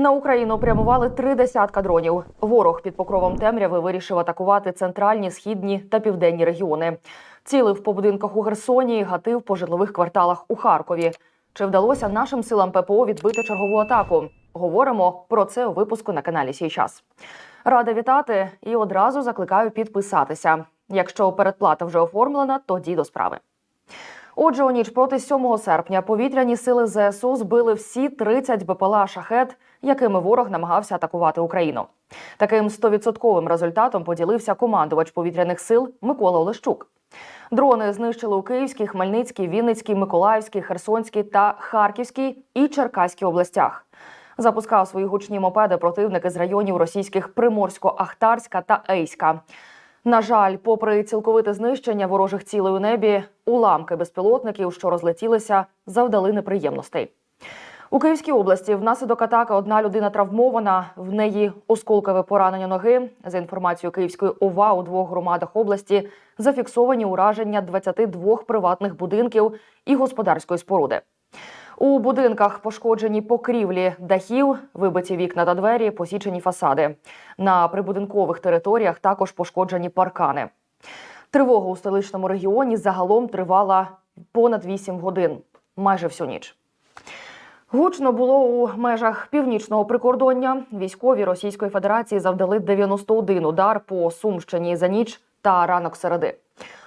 На Україну прямували три десятка дронів. Ворог під покровом темряви вирішив атакувати центральні, східні та південні регіони. Цілив по будинках у Херсоні, гатив по житлових кварталах у Харкові. Чи вдалося нашим силам ППО відбити чергову атаку? Говоримо про це у випуску на каналі Сій час. Рада вітати і одразу закликаю підписатися. Якщо передплата вже оформлена, тоді до справи. Отже, у ніч проти 7 серпня повітряні сили ЗСУ збили всі 30 БПЛА шахет, якими ворог намагався атакувати Україну. Таким 100% результатом поділився командувач повітряних сил Микола Олещук. Дрони знищили у Київській, Хмельницькій, Вінницькій, Миколаївській, Херсонській та Харківській і Черкаській областях. Запускав свої гучні мопеди противники з районів російських Приморсько-Ахтарська та Ейська. На жаль, попри цілковите знищення ворожих цілей у небі, уламки безпілотників, що розлетілися, завдали неприємностей. У Київській області внаслідок атаки одна людина травмована. В неї осколкове поранення ноги. За інформацією Київської ОВА, у двох громадах області зафіксовані ураження 22 приватних будинків і господарської споруди. У будинках пошкоджені покрівлі дахів, вибиті вікна та двері, посічені фасади. На прибудинкових територіях також пошкоджені паркани. Тривога у столичному регіоні загалом тривала понад 8 годин, майже всю ніч. Гучно було у межах північного прикордоння. Військові Російської Федерації завдали 91 удар по Сумщині за ніч та ранок середи.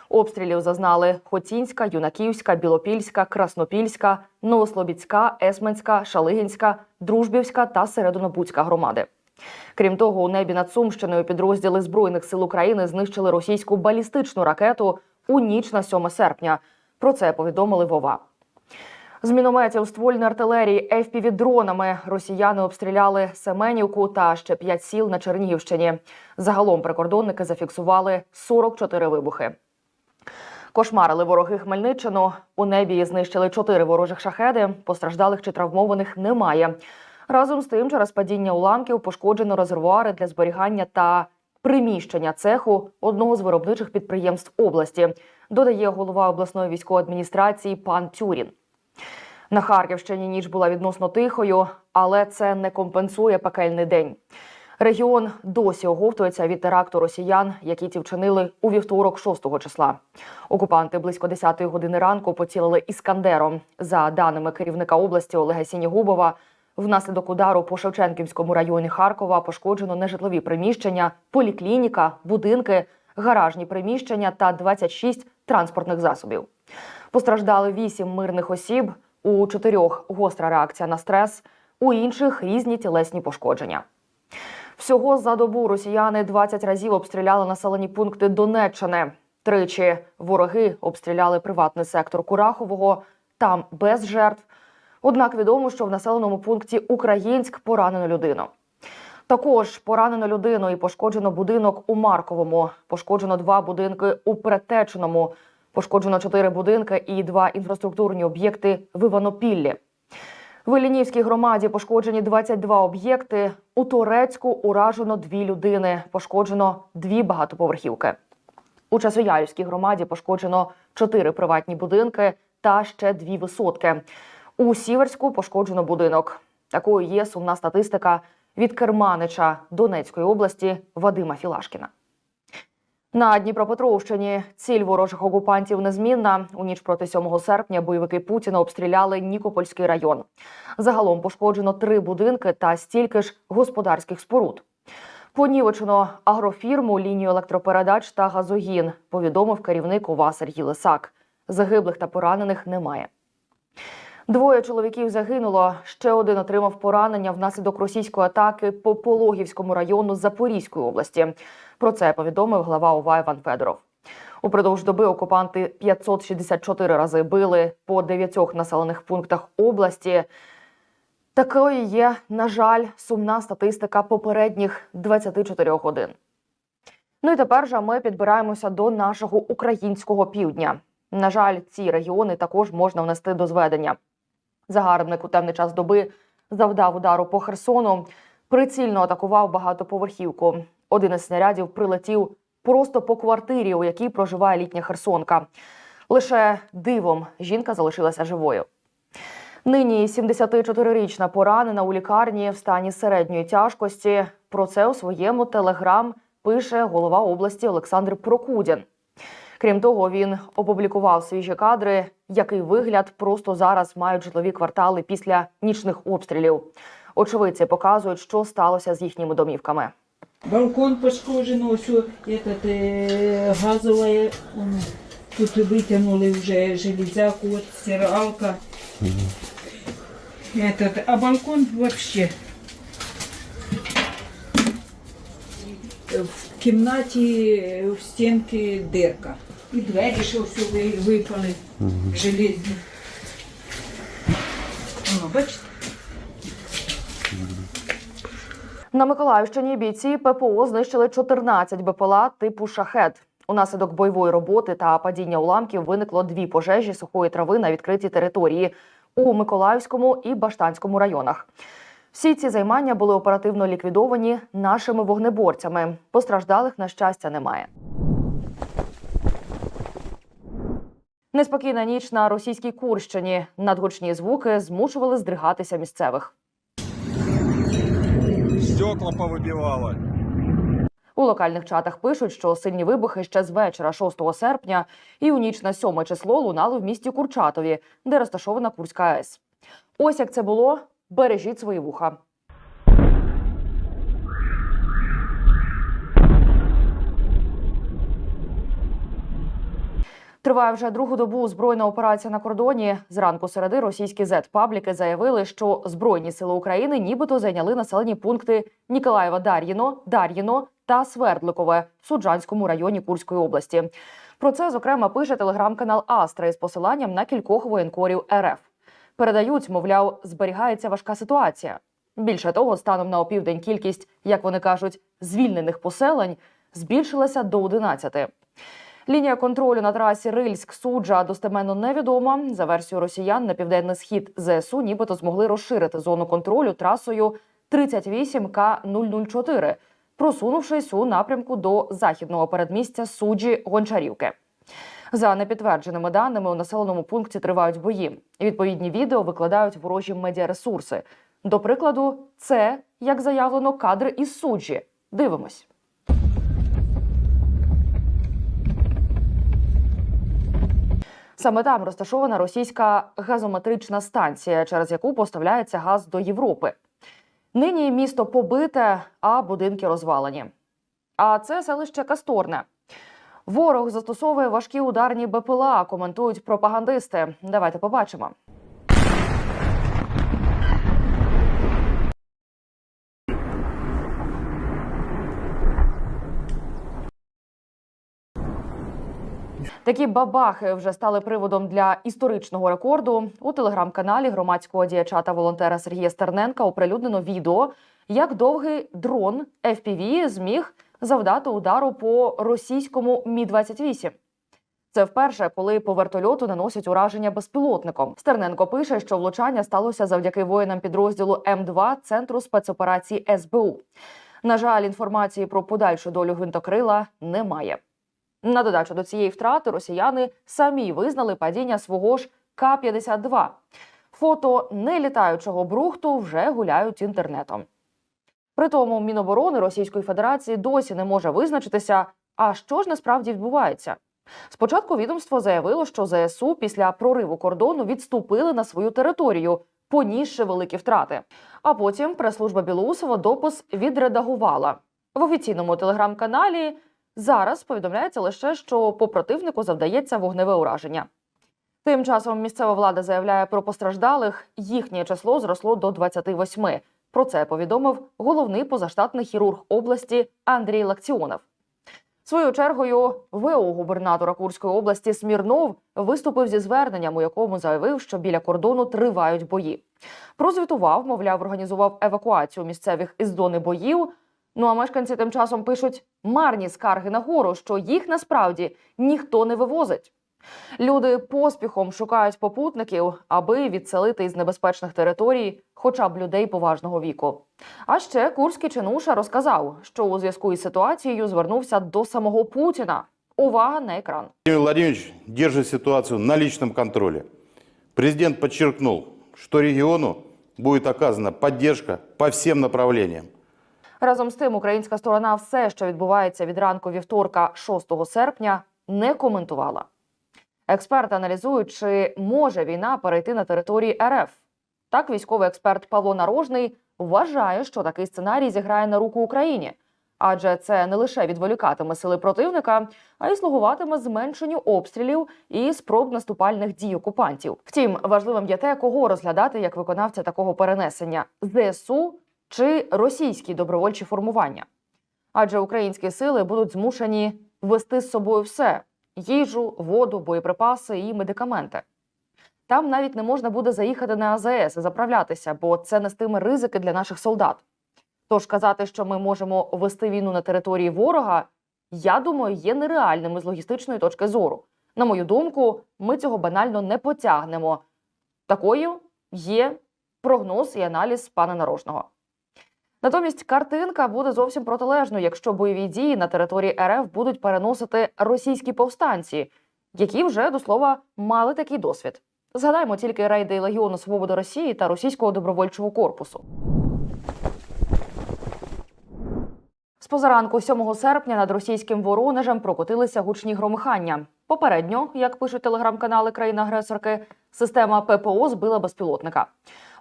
Обстрілів зазнали Хоцінська, Юнаківська, Білопільська, Краснопільська, Новослобідська, Есменська, Шалигінська, Дружбівська та Середонобудська громади. Крім того, у небі над Сумщиною підрозділи Збройних сил України знищили російську балістичну ракету у ніч на 7 серпня. Про це повідомили Вова. З мінометів ствольної артилерії FPV-дронами росіяни обстріляли Семенівку та ще п'ять сіл на Чернігівщині. Загалом прикордонники зафіксували 44 вибухи. Кошмарили вороги Хмельниччину. У небі знищили чотири ворожих шахеди. Постраждалих чи травмованих немає. Разом з тим, через падіння уламків пошкоджено резервуари для зберігання та приміщення цеху одного з виробничих підприємств області. Додає голова обласної військової адміністрації пан Тюрін. На Харківщині ніч була відносно тихою, але це не компенсує пекельний день. Регіон досі оговтується від теракту росіян, які ті вчинили у вівторок, 6 числа. Окупанти близько 10-ї години ранку поцілили іскандером. За даними керівника області Олега Сінігубова, внаслідок удару по Шевченківському районі Харкова пошкоджено нежитлові приміщення, поліклініка, будинки, гаражні приміщення та 26 транспортних засобів. Постраждали 8 мирних осіб. У чотирьох гостра реакція на стрес, у інших різні тілесні пошкодження. Всього за добу росіяни 20 разів обстріляли населені пункти Донеччини. Тричі вороги обстріляли приватний сектор Курахового, там без жертв. Однак відомо, що в населеному пункті Українськ поранено людину. Також поранено людину і пошкоджено будинок у Марковому. Пошкоджено два будинки у Претеченому. Пошкоджено чотири будинки і два інфраструктурні об'єкти в Іванопіллі. В Іллінівській громаді пошкоджені 22 об'єкти. У Турецьку уражено дві людини. Пошкоджено дві багатоповерхівки. У Часоярівській громаді пошкоджено чотири приватні будинки та ще дві висотки. У Сіверську пошкоджено будинок. Такою є сумна статистика від керманича Донецької області Вадима Філашкіна. На Дніпропетровщині ціль ворожих окупантів незмінна. У ніч проти 7 серпня бойовики Путіна обстріляли Нікопольський район. Загалом пошкоджено три будинки та стільки ж господарських споруд. Понівечено агрофірму, лінію електропередач та газогін. Повідомив керівник ОВА Сергій Лисак. Загиблих та поранених немає. Двоє чоловіків загинуло. Ще один отримав поранення внаслідок російської атаки по Пологівському району Запорізької області. Про це повідомив глава ОВА Іван Федоров. Упродовж доби окупанти 564 рази били по дев'ятьох населених пунктах області. Такою є, на жаль, сумна статистика попередніх 24 годин. Ну і тепер же ми підбираємося до нашого українського півдня. На жаль, ці регіони також можна внести до зведення. Загарбник у темний час доби завдав удару по Херсону, прицільно атакував багатоповерхівку. Один із снарядів прилетів просто по квартирі, у якій проживає літня Херсонка. Лише дивом жінка залишилася живою. Нині 74-річна поранена у лікарні в стані середньої тяжкості. Про це у своєму телеграм пише голова області Олександр Прокудін. Крім того, він опублікував свіжі кадри, який вигляд просто зараз мають житлові квартали після нічних обстрілів. Очевидці показують, що сталося з їхніми домівками. Балкон пошкоджен, ось этот, е, газовая, он, тут витягнули вже железяку, от стиралка. Этот, а балкон вообще в кімнаті в стінки дирка. І двері, що все ви- випали, железні. О, бачите? На Миколаївщині бійці ППО знищили 14 БПЛА типу шахет. Унаслідок бойової роботи та падіння уламків виникло дві пожежі сухої трави на відкритій території у Миколаївському і Баштанському районах. Всі ці займання були оперативно ліквідовані нашими вогнеборцями. Постраждалих, на щастя, немає. Неспокійна ніч на російській Курщині. Надгучні звуки змушували здригатися місцевих. Стекла повыбивало. У локальних чатах пишуть, що сильні вибухи ще з вечора 6 серпня і у ніч на 7 число лунали в місті Курчатові, де розташована Курська АЕС. Ось як це було. Бережіть свої вуха. Триває вже другу добу збройна операція на кордоні. Зранку середи російські зет-пабліки заявили, що збройні сили України нібито зайняли населені пункти Ніколаєва Дар'їно, Дар'їно та Свердликове в Суджанському районі Курської області. Про це зокрема пише телеграм-канал Астра із посиланням на кількох воєнкорів РФ. Передають, мовляв, зберігається важка ситуація. Більше того, станом на опівдень кількість, як вони кажуть, звільнених поселень збільшилася до 11. Лінія контролю на трасі Рильськ-Суджа достеменно невідома. За версією росіян, на південний схід ЗСУ нібито змогли розширити зону контролю трасою 38К004, просунувшись у напрямку до західного передмістя суджі Гончарівки. За непідтвердженими даними, у населеному пункті тривають бої. Відповідні відео викладають ворожі медіаресурси. До прикладу, це, як заявлено, кадри із суджі. Дивимось. Саме там розташована російська газометрична станція, через яку поставляється газ до Європи. Нині місто побите, а будинки розвалені. А це селище Касторне. Ворог застосовує важкі ударні БПЛА, коментують пропагандисти. Давайте побачимо. Такі бабахи вже стали приводом для історичного рекорду. У телеграм-каналі громадського діяча та волонтера Сергія Стерненка оприлюднено відео, як довгий дрон FPV зміг завдати удару по російському Мі 28 Це вперше, коли по вертольоту наносять ураження безпілотником. Стерненко пише, що влучання сталося завдяки воїнам підрозділу М2 центру спецоперацій СБУ. На жаль, інформації про подальшу долю гвинтокрила немає. На додачу до цієї втрати росіяни самі визнали падіння свого ж К-52. Фото нелітаючого брухту вже гуляють інтернетом. Притому Міноборони Російської Федерації досі не може визначитися, а що ж насправді відбувається. Спочатку відомство заявило, що ЗСУ після прориву кордону відступили на свою територію, понісши великі втрати. А потім прес-служба Білоусова допис відредагувала в офіційному телеграм-каналі. Зараз повідомляється лише, що по противнику завдається вогневе ураження. Тим часом місцева влада заявляє про постраждалих. Їхнє число зросло до 28. Про це повідомив головний позаштатний хірург області Андрій Лакціонов. Своєю чергою ВО губернатора Курської області Смірнов виступив зі зверненням, у якому заявив, що біля кордону тривають бої. Прозвітував, мовляв, організував евакуацію місцевих із зони боїв. Ну а мешканці тим часом пишуть марні скарги на гору, що їх насправді ніхто не вивозить. Люди поспіхом шукають попутників, аби відселити із небезпечних територій хоча б людей поважного віку. А ще курський чинуша розказав, що у зв'язку із ситуацією звернувся до самого Путіна. Увага на екран. Владимир Владимирович держит ситуацию на личном контроле. Президент подчеркнул, что региону будет оказана поддержка по всем направлениям. Разом з тим, українська сторона все, що відбувається від ранку вівторка, 6 серпня, не коментувала. Експерти аналізують, чи може війна перейти на території РФ. Так, військовий експерт Павло Нарожний вважає, що такий сценарій зіграє на руку Україні, адже це не лише відволікатиме сили противника, а й слугуватиме зменшенню обстрілів і спроб наступальних дій окупантів. Втім, важливим є те, кого розглядати як виконавця такого перенесення ЗСУ чи російські добровольчі формування. Адже українські сили будуть змушені вести з собою все: їжу, воду, боєприпаси і медикаменти. Там навіть не можна буде заїхати на АЗС і заправлятися, бо це нестиме ризики для наших солдат. Тож казати, що ми можемо вести війну на території ворога, я думаю, є нереальним з логістичної точки зору. На мою думку, ми цього банально не потягнемо. Такою є прогноз і аналіз пана Нарожного. Натомість картинка буде зовсім протилежною, якщо бойові дії на території РФ будуть переносити російські повстанці, які вже до слова мали такий досвід. Згадаємо тільки рейди Легіону Свободи Росії та російського добровольчого корпусу. З позаранку 7 серпня над російським Воронежем прокотилися гучні громихання. Попередньо, як пишуть телеграм-канали країни-агресорки, система ППО збила безпілотника.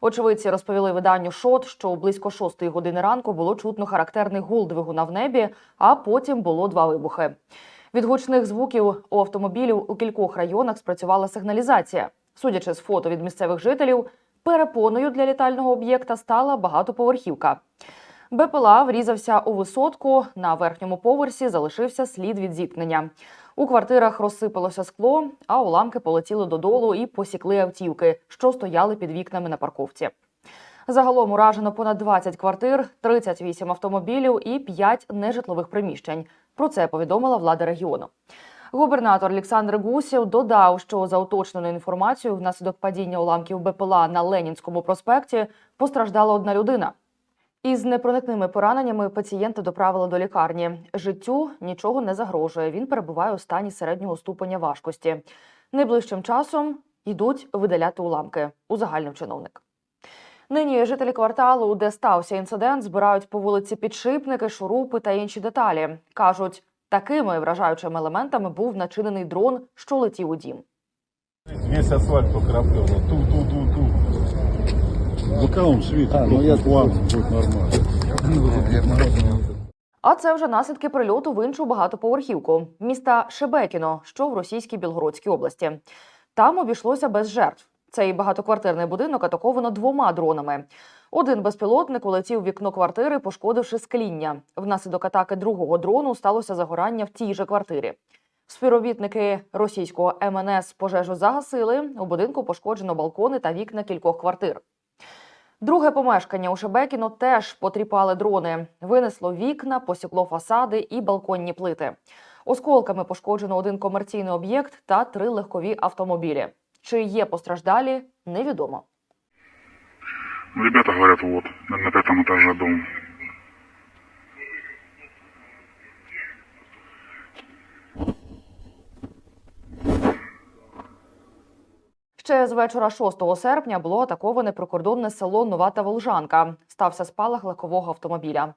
Очевидці розповіли виданню ШОТ, що близько 6 години ранку було чутно характерний гул двигуна в небі, а потім було два вибухи. Від гучних звуків у автомобілів у кількох районах спрацювала сигналізація. Судячи з фото від місцевих жителів, перепоною для літального об'єкта стала багатоповерхівка. БПЛА врізався у висотку. На верхньому поверсі залишився слід від зіткнення. У квартирах розсипалося скло, а уламки полетіли додолу і посікли автівки, що стояли під вікнами на парковці. Загалом уражено понад 20 квартир, 38 автомобілів і 5 нежитлових приміщень. Про це повідомила влада регіону. Губернатор Олександр Гусєв додав, що за уточненою інформацією, внаслідок падіння уламків БПЛА на Ленінському проспекті постраждала одна людина. Із непроникними пораненнями пацієнта доправили до лікарні. Життю нічого не загрожує. Він перебуває у стані середнього ступеня важкості. Найближчим часом йдуть видаляти уламки, узагальнив чиновник. Нині жителі кварталу, де стався інцидент, збирають по вулиці підшипники, шурупи та інші деталі. кажуть, такими вражаючими елементами був начинений дрон, що летів у дім. Весь асфальт покрапкало. Ту-ту-ту-ту. Он светит, А, ну я план будет нормально. А це вже наслідки прильоту в іншу багатоповерхівку міста Шебекіно, що в російській Білгородській області. Там обійшлося без жертв. Цей багатоквартирний будинок атаковано двома дронами. Один безпілотник улетів в вікно квартири, пошкодивши скління. Внаслідок атаки другого дрону сталося загорання в тій же квартирі. Співробітники російського МНС пожежу загасили. У будинку пошкоджено балкони та вікна кількох квартир. Друге помешкання у Шебекіно теж потріпали дрони. Винесло вікна, посікло фасади і балконні плити. Осколками пошкоджено один комерційний об'єкт та три легкові автомобілі. Чи є постраждалі, невідомо. Ну, Ребята говорят, вот, на пятом этаже дом. Ще з вечора 6 серпня було атаковане прикордонне село Нова та Волжанка. Стався спалах легкового автомобіля.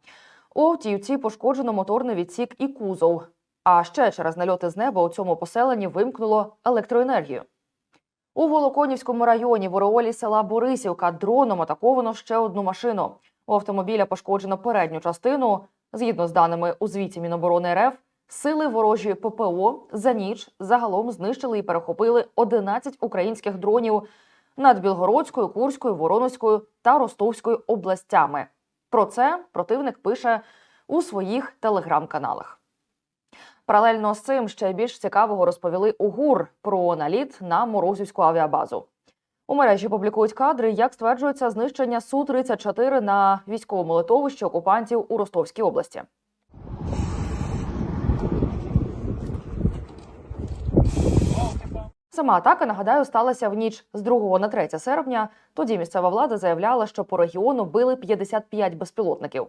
У автівці пошкоджено моторний відсік і кузов. А ще через нальоти з неба у цьому поселенні вимкнуло електроенергію. У Волоконівському районі в Ореолі села Борисівка дроном атаковано ще одну машину. У автомобіля пошкоджено передню частину. Згідно з даними у звіті Міноборони РФ, сили ворожі ППО за ніч загалом знищили і перехопили 11 українських дронів над Білгородською, Курською, Воронезькою та Ростовською областями. Про це противник пише у своїх телеграм-каналах. Паралельно з цим ще більш цікавого розповіли у ГУР про наліт на Морозівську авіабазу. У мережі публікують кадри, як стверджується знищення Су-34 на військовому литовищі окупантів у Ростовській області. Сама атака, нагадаю, сталася в ніч з 2 на 3 серпня. Тоді місцева влада заявляла, що по регіону били 55 безпілотників.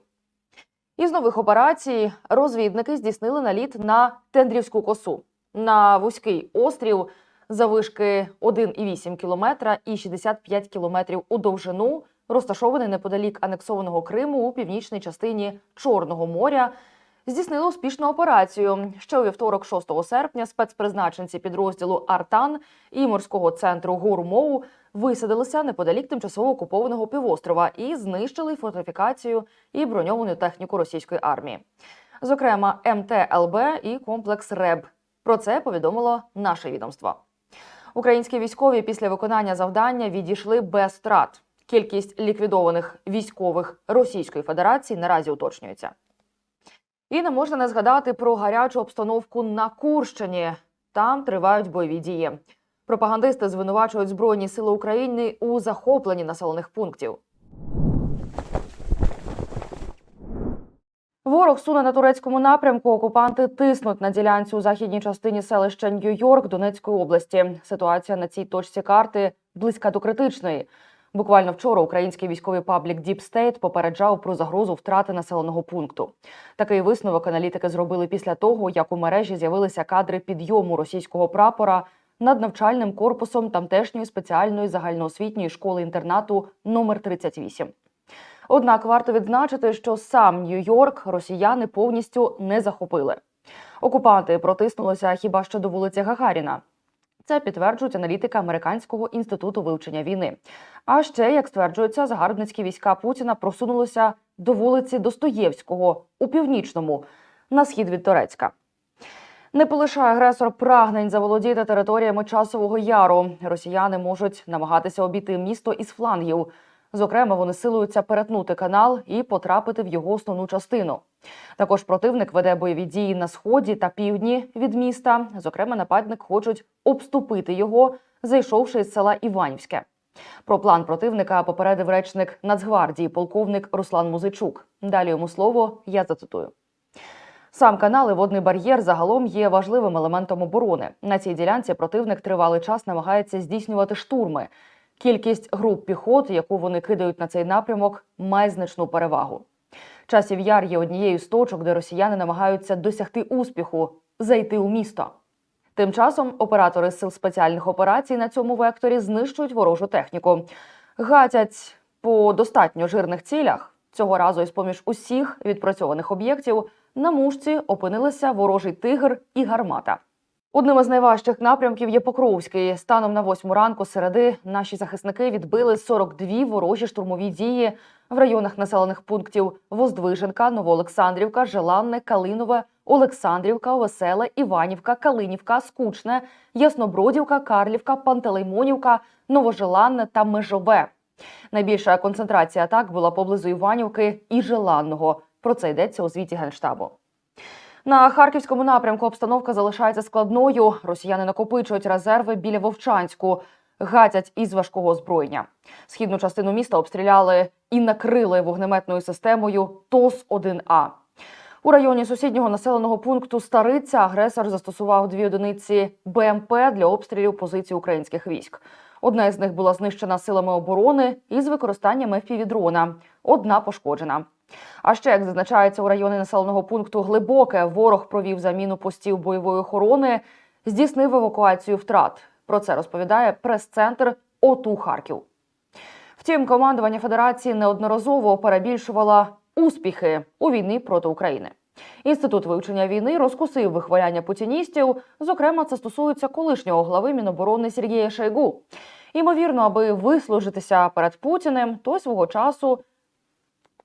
Із нових операцій розвідники здійснили наліт на Тендрівську косу. На вузький острів завишки 1,8 кілометра і 65 кілометрів у довжину, розташований неподалік анексованого Криму у північній частині Чорного моря, здійснили успішну операцію. Ще у вівторок, 6 серпня, спецпризначенці підрозділу Артан і морського центру Гурмоу висадилися неподалік тимчасово окупованого півострова і знищили фортифікацію і броньовану техніку російської армії, зокрема МТЛБ і комплекс РЕБ. Про це повідомило наше відомство. Українські військові після виконання завдання відійшли без втрат. Кількість ліквідованих військових Російської Федерації наразі уточнюється. І не можна не згадати про гарячу обстановку на Курщині. Там тривають бойові дії. Пропагандисти звинувачують Збройні сили України у захопленні населених пунктів. Ворог суне на турецькому напрямку. Окупанти тиснуть на ділянці у західній частині селища Нью-Йорк Донецької області. Ситуація на цій точці карти близька до критичної. Буквально вчора український військовий паблік Deep State попереджав про загрозу втрати населеного пункту. Такий висновок аналітики зробили після того, як у мережі з'явилися кадри підйому російського прапора над навчальним корпусом тамтешньої спеціальної загальноосвітньої школи інтернату номер 38. Однак варто відзначити, що сам Нью-Йорк росіяни повністю не захопили. Окупанти протиснулися хіба що до вулиці Гагаріна. Це підтверджують аналітики Американського інституту вивчення війни. А ще, як стверджується, загарбницькі війська Путіна просунулися до вулиці Достоєвського у північному на схід від Торецька. Не полишає агресор прагнень заволодіти територіями часового яру. Росіяни можуть намагатися обійти місто із флангів. Зокрема, вони силуються перетнути канал і потрапити в його основну частину. Також противник веде бойові дії на сході та півдні від міста. Зокрема, нападник хочуть обступити його, зайшовши із села Іванівське. Про план противника попередив речник Нацгвардії полковник Руслан Музичук. Далі йому слово я зацитую. Сам канал і водний бар'єр загалом є важливим елементом оборони. На цій ділянці противник тривалий час намагається здійснювати штурми. Кількість груп піхот, яку вони кидають на цей напрямок, має значну перевагу. Часів яр є однією з точок, де росіяни намагаються досягти успіху зайти у місто. Тим часом оператори сил спеціальних операцій на цьому векторі знищують ворожу техніку, гатять по достатньо жирних цілях. Цього разу, із поміж усіх відпрацьованих об'єктів, на мушці опинилися ворожий тигр і гармата. Одним із найважчих напрямків є Покровський. Станом на восьму ранку середи наші захисники відбили 42 ворожі штурмові дії в районах населених пунктів Воздвиженка, Новоолександрівка, Желанне, Калинове, Олександрівка, Веселе, Іванівка, Калинівка, Скучне, Яснобродівка, Карлівка, Пантелеймонівка, Новожеланне та Межове. Найбільша концентрація атак була поблизу Іванівки і Желанного. Про це йдеться у звіті Генштабу. На харківському напрямку обстановка залишається складною. Росіяни накопичують резерви біля Вовчанську, гатять із важкого озброєння. Східну частину міста обстріляли і накрили вогнеметною системою ТОС-1А. У районі сусіднього населеного пункту Стариця агресор застосував дві одиниці БМП для обстрілів позицій українських військ. Одна із них була знищена силами оборони із використанням FPV-дрона. Одна пошкоджена. А ще, як зазначається у районі населеного пункту Глибоке, ворог провів заміну постів бойової охорони, здійснив евакуацію втрат. Про це розповідає прес-центр ОТУ Харків. Втім, командування Федерації неодноразово перебільшувало успіхи у війні проти України. Інститут вивчення війни розкусив вихваляння путіністів. Зокрема, це стосується колишнього глави Міноборони Сергія Шойгу. Ймовірно, аби вислужитися перед Путіним, той свого часу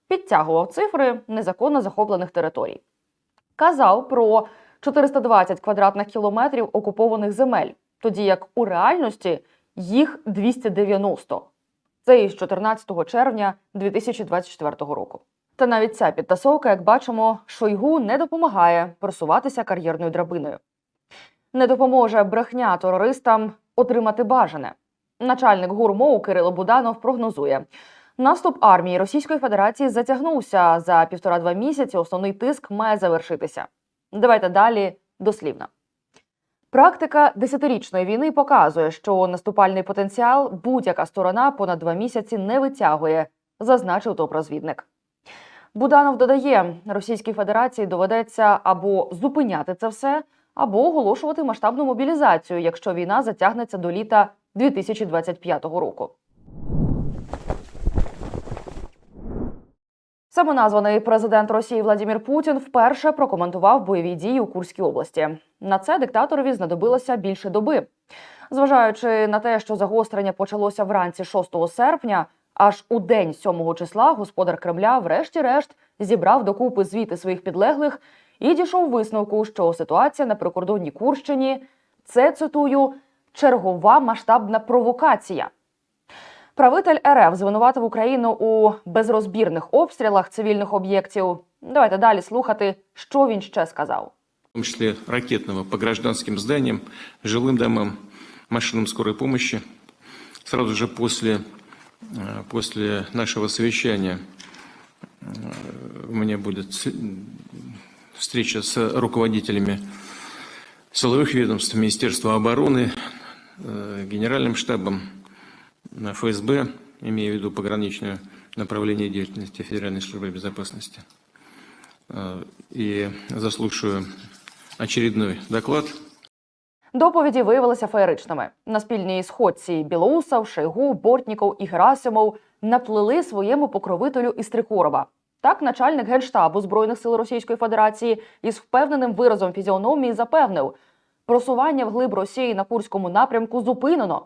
підтягував цифри незаконно захоплених територій. Казав про 420 квадратних кілометрів окупованих земель, тоді як у реальності їх 290. Це із 14 червня 2024 року. Та навіть ця підтасовка, як бачимо, Шойгу не допомагає просуватися кар'єрною драбиною. Не допоможе брехня терористам отримати бажане. Начальник гурмоу Кирило Буданов прогнозує, Наступ армії Російської Федерації затягнувся за півтора-два місяці. Основний тиск має завершитися. Давайте далі дослівно. Практика десятирічної війни показує, що наступальний потенціал будь-яка сторона понад два місяці не витягує, зазначив топ-розвідник. Буданов додає, Російській Федерації доведеться або зупиняти це все, або оголошувати масштабну мобілізацію, якщо війна затягнеться до літа 2025 року. Самоназваний президент Росії Владимир Путін вперше прокоментував бойові дії у Курській області. На це диктаторові знадобилося більше доби. Зважаючи на те, що загострення почалося вранці 6 серпня, аж у день 7 числа господар Кремля, врешті-решт, зібрав докупи звіти своїх підлеглих і дійшов висновку, що ситуація на прикордонній Курщині це цитую чергова масштабна провокація. Правитель РФ звинуватив Україну у безрозбірних обстрілах цивільних об'єктів. Давайте далі слухати, що він ще сказав. в том числе ракетного, по гражданским зданиям, жилым домам, машинам скорой помощи. Сразу же после, э, после нашего совещания э, у меня будет с- встреча с руководителями силовых ведомств, Министерства обороны, э, Генеральным штабом э, ФСБ, имея в виду пограничное направление деятельности Федеральной службы безопасности. И заслушаю очередной доклад Доповіді виявилися феєричними. На спільній сходці Білоусов, Шойгу, Бортніков і Герасимов наплели своєму покровителю із Трикорова. Так, начальник генштабу збройних сил Російської Федерації із впевненим виразом фізіономії запевнив, просування вглиб Росії на курському напрямку зупинено.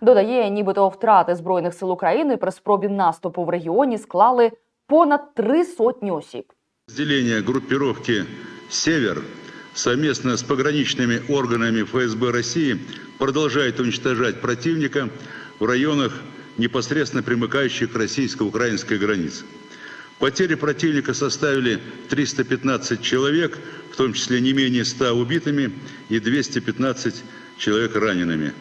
Додає, нібито втрати збройних сил України при спробі наступу в регіоні склали понад три сотні осіб. Разделение группировки «Север» совместно с пограничными органами ФСБ России продолжает уничтожать противника в районах, непосредственно примыкающих к российско-украинской границе. Потери противника составили 315 человек, в том числе не менее 100 убитыми и 215 человек ранеными.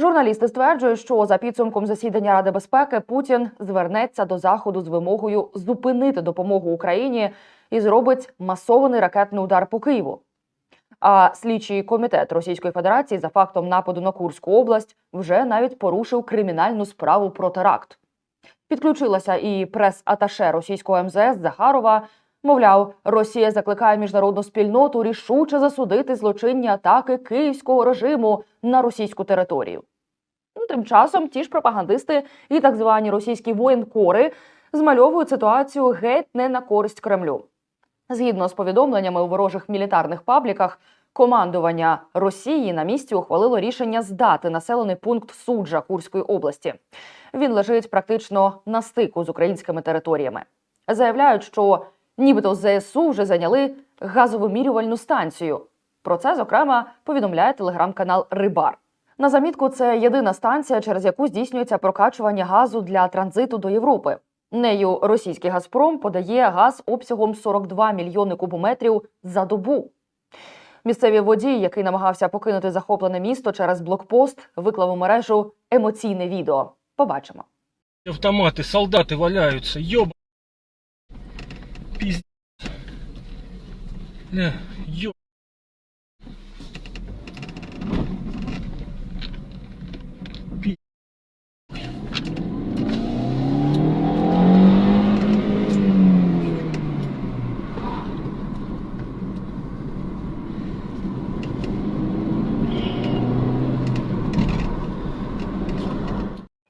Журналісти стверджують, що за підсумком засідання Ради безпеки Путін звернеться до заходу з вимогою зупинити допомогу Україні і зробить масований ракетний удар по Києву. А слідчий комітет Російської Федерації за фактом нападу на Курську область вже навіть порушив кримінальну справу про теракт. Підключилася і прес-аташе російського МЗС Захарова. Мовляв, Росія закликає міжнародну спільноту рішуче засудити злочинні атаки київського режиму на російську територію. Тим часом ті ж пропагандисти і так звані російські воєнкори змальовують ситуацію геть не на користь Кремлю. Згідно з повідомленнями у ворожих мілітарних пабліках, командування Росії на місці ухвалило рішення здати населений пункт суджа Курської області. Він лежить практично на стику з українськими територіями. Заявляють, що нібито ЗСУ вже зайняли газовимірювальну станцію. Про це, зокрема, повідомляє телеграм-канал Рибар. На замітку, це єдина станція, через яку здійснюється прокачування газу для транзиту до Європи. Нею російський Газпром подає газ обсягом 42 мільйони кубометрів за добу. Місцевий водій, який намагався покинути захоплене місто через блокпост, виклав у мережу емоційне відео. Побачимо. Автоматы, солдаты валяются, ёб... Пиздец.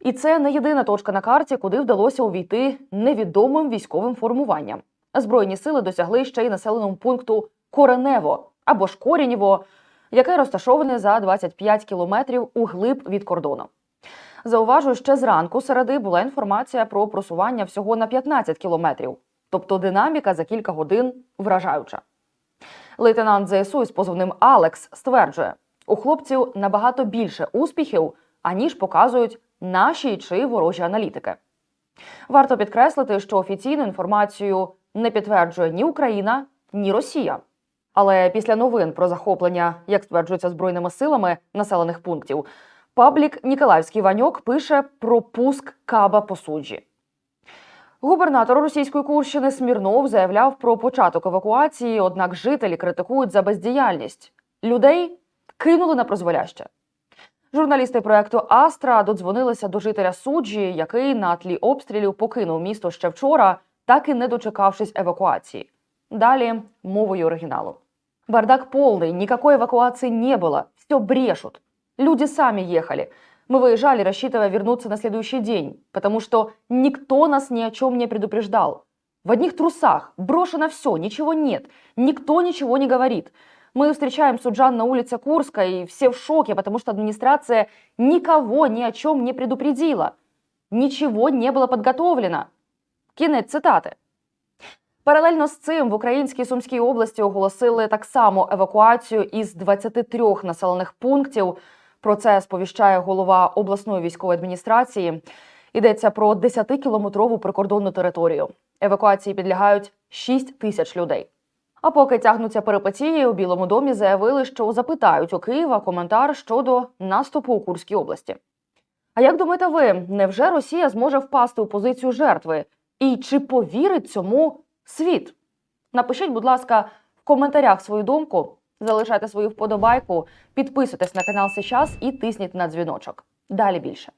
І це не єдина точка на карті, куди вдалося увійти невідомим військовим формуванням. Збройні сили досягли ще й населеного пункту Коренево або ж Корінєво, яке розташоване за 25 кілометрів у глиб від кордону. Зауважу, ще зранку середи була інформація про просування всього на 15 кілометрів, тобто динаміка за кілька годин вражаюча. Лейтенант ЗСУ із позивним Алекс стверджує, у хлопців набагато більше успіхів, аніж показують наші чи ворожі аналітики. Варто підкреслити, що офіційну інформацію не підтверджує ні Україна, ні Росія. Але після новин про захоплення, як стверджується збройними силами населених пунктів, паблік Ніколаївський Ваньок пише про пуск каба по суджі. Губернатор російської Курщини Смірнов заявляв про початок евакуації, однак жителі критикують за бездіяльність. Людей кинули на прозволяще. Журналісти проекту Астра додзвонилися до жителя суджі, який на тлі обстрілів покинув місто ще вчора, так і не дочекавшись евакуації. Далі мовою оригіналу. Бардак полный, никакой эвакуации не было, все брешут. Люди сами ехали. Мы выезжали, рассчитывая вернуться на следующий день, потому что никто нас ни о чем не предупреждал. В одних трусах, брошено все, ничего нет, никто ничего не говорит. Мы встречаем суджан на улице Курска, и все в шоке, потому что администрация никого ни о чем не предупредила. Ничего не було підготовлено. Кінець цитати. Паралельно з цим в Українській Сумській області оголосили так само евакуацію із 23 населених пунктів. Про це сповіщає голова обласної військової адміністрації. Йдеться про 10-кілометрову прикордонну територію. Евакуації підлягають 6 тисяч людей. А поки тягнуться перипетії, у Білому домі заявили, що запитають у Києва коментар щодо наступу у Курській області. А як думаєте ви, невже Росія зможе впасти у позицію жертви? І чи повірить цьому світ? Напишіть, будь ласка, в коментарях свою думку, залишайте свою вподобайку, підписуйтесь на канал Сейчас і тисніть на дзвіночок. Далі більше.